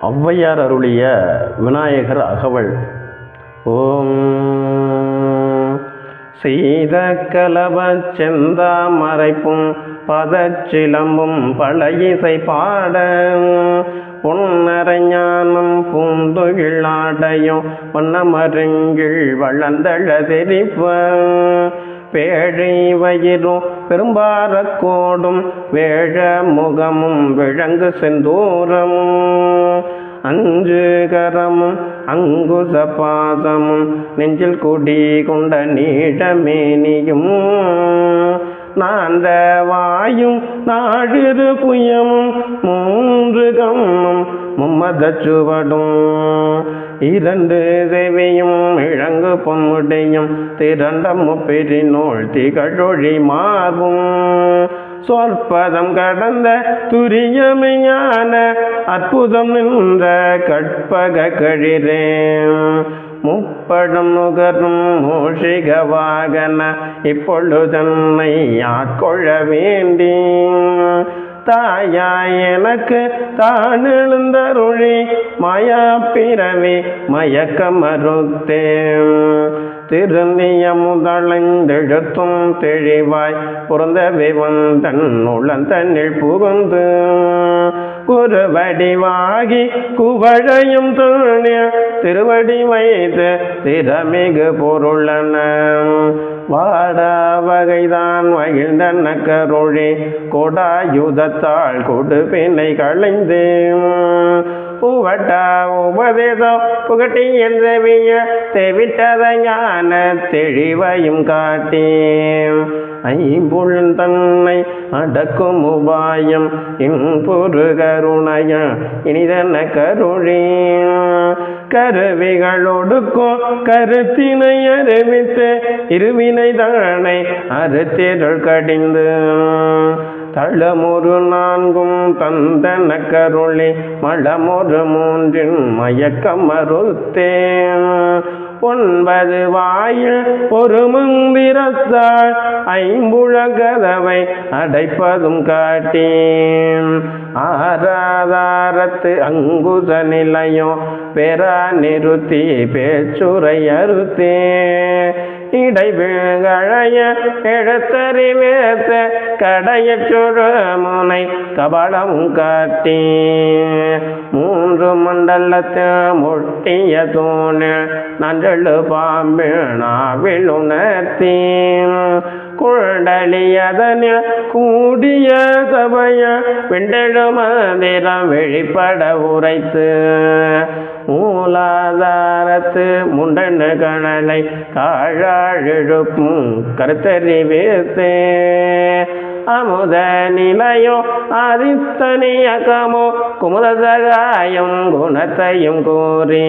ஔவையார் அருளிய விநாயகர் அகவல். ஓம் செய்த கலவச் செந்தாமரைப்பும் பதச்சிலம்பும் பழையிசை பாட பொன்னரைஞானம் பூந்துகிழாடையும் வண்ணமருங்கில் வளர்ந்தழ தெரிப்ப. பேழை வயிறும் பெரும்பாரக்கோடும் வேழ முகமும் விளங்கு செந்தூரமும். அஞ்சு கரமும் அங்குச பாதமும் நெஞ்சில் குடி கொண்ட நீடமேனியும். நாந்த வாயும் நாடிரு புயமும் மூன்று கம்மும் மும்மத சுவடும். இரண்டு செவியும் இழங்கு பொன்முடையும் திரண்ட முப்பெரினோள் திகழொழி மாறும் சொற்பதம் கடந்த துரியமையான அற்புதம் நின்ற கற்பக கழிரே முப்படும் நுகரும் மூஷிக வாகன இப்பொழுதன்னை ஆட்கொள்ள வேண்டி? தாயா எனக்கு தான் எழுந்தருளி மாயா பிறவி மயக்கமறுத்தேன். திருந்திய முதலந்தெழுத்தும் தெளிவாய் புறந்த விவந்தன் உளந்தனில் புகுந்து. குருவடிவாகி குவழையும் துணிய திருவடி வைத்து திறமிகு பொருளன. வாடா வகைதான் மகிழ்ந்த கருளி கொடாயுதத்தால் கொடுப்பினை களைந்தேன். பூவட்டா உபதேசம் புகட்டி என்றவிய தெவிட்டத ஞான தெளிவையும் காட்டி ஐம்புள் தன்னை அடக்கும் உபாயம் இன்புரு கருணையா இனிதன கருளி கருவிகளொடுக்கும் கருத்தினை அறிவித்து இருவினை தானை அறுத்திரள் கடிந்து. தளமொரு நான்கும் தந்தன கருளி மளமொரு மூன்றின் மயக்கம் மறுத்தேன் ஒன்பது வாயில் ஒரு மந்திரத்தாள் ஐம்புழ கதவை அடைப்பதும் காட்டேன். ஆராதாரத்து அங்குத நிலையம் பெறா நிறுத்தி பேச்சுரை அறுத்தே இடைவிழகழைய எழுத்தறிவேத்த கடைய முனை கபடம் காட்டி மூன்று மண்டலத்தில் முட்டிய தூண் நன்றெழு பாம்பு நாவில் உணர்த்தி குழலியதனில் கூடிய சபைய வெண்டெழு மந்திரம் வெளிப்பட உரைத்து. மூலாதாரத்து முண்டனு கணலை காழாழெழுப்பும் கருத்தறிவித்தே அமுத நிலையோ ஆதித்தனியக்கமோ குமுதசகாயம் குணத்தையும் கூறி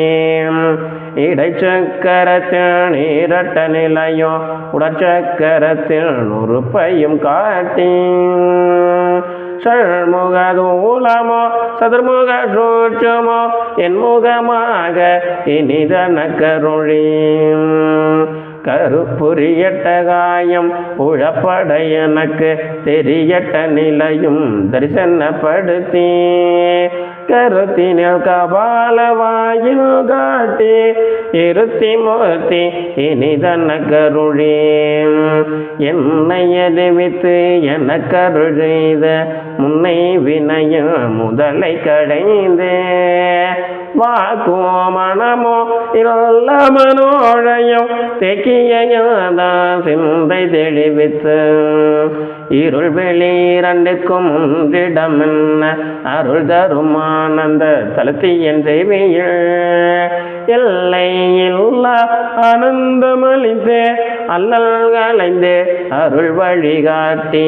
இடைச்சக்கரத்தில் நீரட்ட நிலையோ உடச்சக்கரத்தில் நுறுப்பையும் காட்டி ஷண்முகதூலமோ சதுர்முக சூட்சமோ என் முகமாக இனிதன கருளீம் கருப்புரியட்ட காயம் உழப்பட எனக்கு தெரியட்ட நிலையும் தரிசனப்படுத்தி. கருத்தினில் கபால வாயில் காட்டி இருத்தி மூர்த்தி இனிதன கருளி. என்னை அறிவித்து என கருழைத முன்னை வினைய முதலை கடைந்தே. வாக்கோ மனமோ இல்ல மனோழையும் தெக்கியதான் சிந்தை தெளிவித்து இருள் வெளி இரண்டுக்கும் ஒன்றிடம் என்ன அருள் தருமானந்த ஆனந்த தலத்தியன் தேவியில் எல்லை இல்லா ஆனந்தமளித்தே அல்லல் கலைந்து அருள் வழிகாட்டி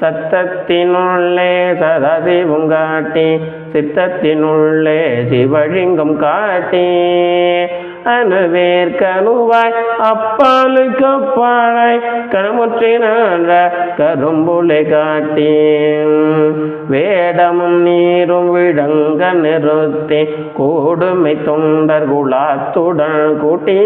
சத்தத்தினுள்ளே சதாசிவம் காட்டி சித்தத்தினுள்ளே சிவலிங்கம் காட்டி. அணுவேற்கணுவாய் அப்பாலுக்கு அப்பாலாய் கணமுற்றினான்ற கரும்புலை காட்டி வேடமும் நீரும் விளங்க நிறுத்தி கூடுமை தொண்டர் குலாத்துடன் கூட்டி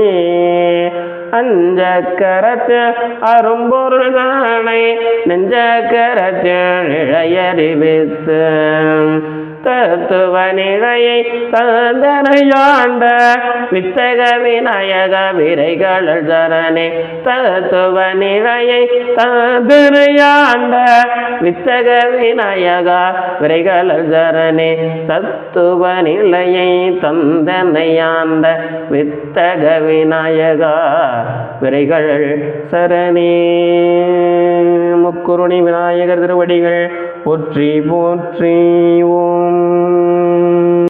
அஞ்ச கரத்து அரும்பொருள்களை நெஞ்ச கரத்து இழையறிவித்து தத்துவ நிலையை தந்தனையாண்ட வித்தக விநாயக விரைகள் சரணே தத்துவ நிலையை தந்தனையாண்ட வித்தக விநாயக விரைகள் சரணே தத்துவ நிலையை தந்தனையாண்ட வித்தக விநாயகா விரைகள் சரணே முக்குருணி விநாயகர் திருவடிகள் போற்றி போற்றி ஓம்.